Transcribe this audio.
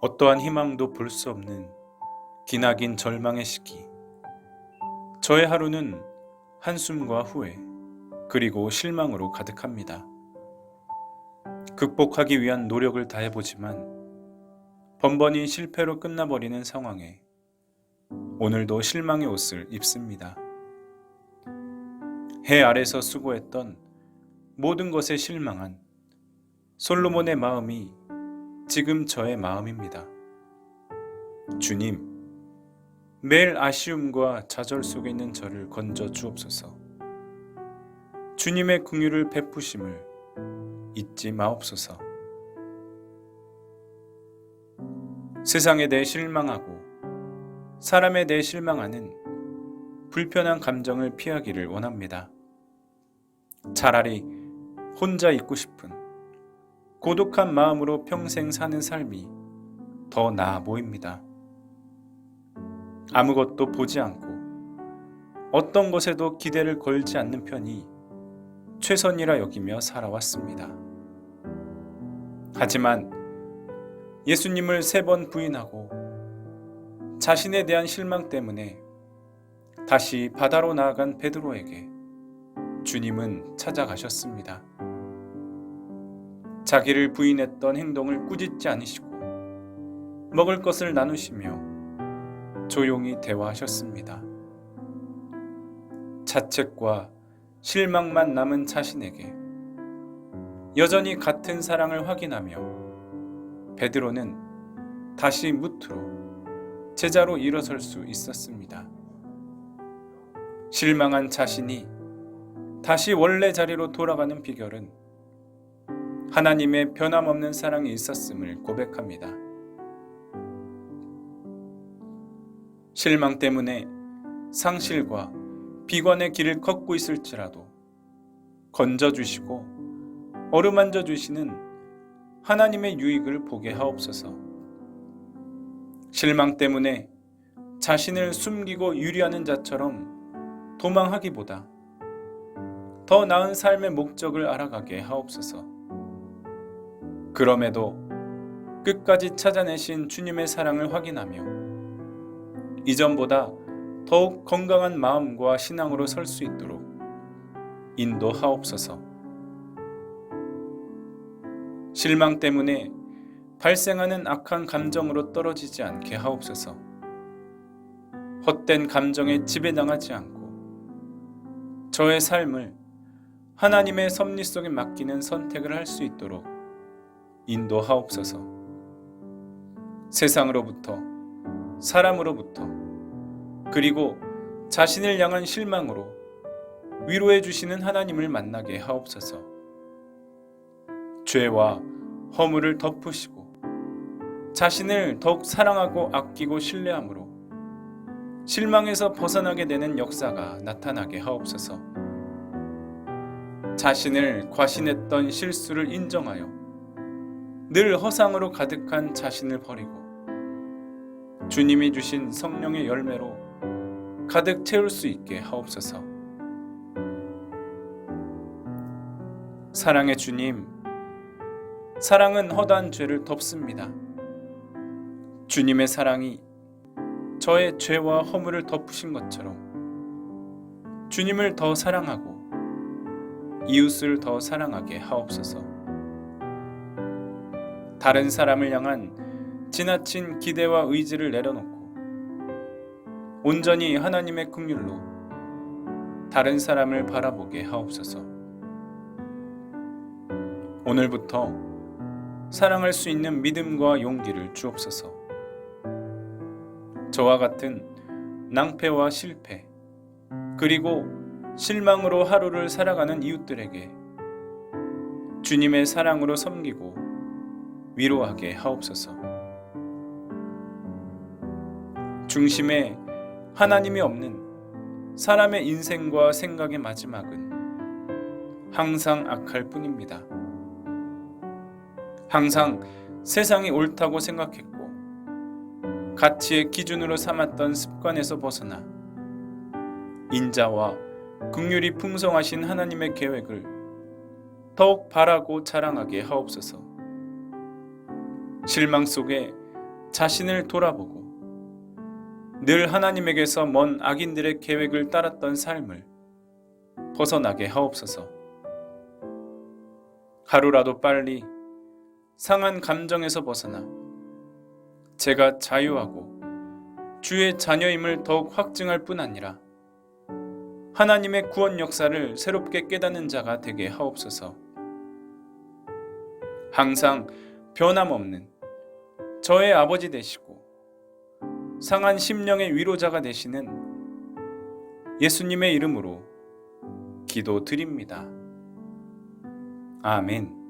어떠한 희망도 볼 수 없는 기나긴 절망의 시기. 저의 하루는 한숨과 후회, 그리고 실망으로 가득합니다. 극복하기 위한 노력을 다해보지만 번번이 실패로 끝나버리는 상황에 오늘도 실망의 옷을 입습니다. 해 아래서 수고했던 모든 것에 실망한 솔로몬의 마음이 지금 저의 마음입니다. 주님, 매일 아쉬움과 좌절 속에 있는 저를 건져 주옵소서. 주님의 긍휼을 베푸심을 잊지 마옵소서. 세상에 대해 실망하고 사람에 대해 실망하는 불편한 감정을 피하기를 원합니다. 차라리 혼자 있고 싶은 고독한 마음으로 평생 사는 삶이 더 나아 보입니다. 아무것도 보지 않고 어떤 것에도 기대를 걸지 않는 편이 최선이라 여기며 살아왔습니다. 하지만 예수님을 세 번 부인하고 자신에 대한 실망 때문에 다시 바다로 나아간 베드로에게 주님은 찾아가셨습니다. 자기를 부인했던 행동을 꾸짖지 않으시고 먹을 것을 나누시며 조용히 대화하셨습니다. 자책과 실망만 남은 자신에게 여전히 같은 사랑을 확인하며 베드로는 다시 무트로 제자로 일어설 수 있었습니다. 실망한 자신이 다시 원래 자리로 돌아가는 비결은 하나님의 변함없는 사랑이 있었음을 고백합니다. 실망 때문에 상실과 비관의 길을 걷고 있을지라도 건져주시고 어루만져 주시는 하나님의 유익을 보게 하옵소서. 실망 때문에 자신을 숨기고 유리하는 자처럼 도망하기보다 더 나은 삶의 목적을 알아가게 하옵소서. 그럼에도 끝까지 찾아내신 주님의 사랑을 확인하며 이전보다 더욱 건강한 마음과 신앙으로 설 수 있도록 인도하옵소서. 실망 때문에 발생하는 악한 감정으로 떨어지지 않게 하옵소서. 헛된 감정에 지배당하지 않고 저의 삶을 하나님의 섭리 속에 맡기는 선택을 할 수 있도록 인도하옵소서. 세상으로부터, 사람으로부터, 그리고 자신을 향한 실망으로 위로해 주시는 하나님을 만나게 하옵소서. 죄와 허물을 덮으시고 자신을 더욱 사랑하고 아끼고 신뢰함으로 실망에서 벗어나게 되는 역사가 나타나게 하옵소서. 자신을 과신했던 실수를 인정하여 늘 허상으로 가득한 자신을 버리고 주님이 주신 성령의 열매로 가득 채울 수 있게 하옵소서. 사랑의 주님, 사랑은 허다한 죄를 덮습니다. 주님의 사랑이 저의 죄와 허물을 덮으신 것처럼 주님을 더 사랑하고 이웃을 더 사랑하게 하옵소서. 다른 사람을 향한 지나친 기대와 의지를 내려놓고 온전히 하나님의 긍휼로 다른 사람을 바라보게 하옵소서. 오늘부터 사랑할 수 있는 믿음과 용기를 주옵소서. 저와 같은 낭패와 실패, 그리고 실망으로 하루를 살아가는 이웃들에게 주님의 사랑으로 섬기고 위로하게 하옵소서. 중심에 하나님이 없는 사람의 인생과 생각의 마지막은 항상 악할 뿐입니다. 항상 세상이 옳다고 생각했고 가치의 기준으로 삼았던 습관에서 벗어나 인자와 긍휼이 풍성하신 하나님의 계획을 더욱 바라고 자랑하게 하옵소서. 실망 속에 자신을 돌아보고 늘 하나님에게서 먼 악인들의 계획을 따랐던 삶을 벗어나게 하옵소서. 하루라도 빨리 상한 감정에서 벗어나 제가 자유하고 주의 자녀임을 더욱 확증할 뿐 아니라 하나님의 구원 역사를 새롭게 깨닫는 자가 되게 하옵소서. 항상 변함없는 저의 아버지 되시고 상한 심령의 위로자가 되시는 예수님의 이름으로 기도드립니다. 아멘.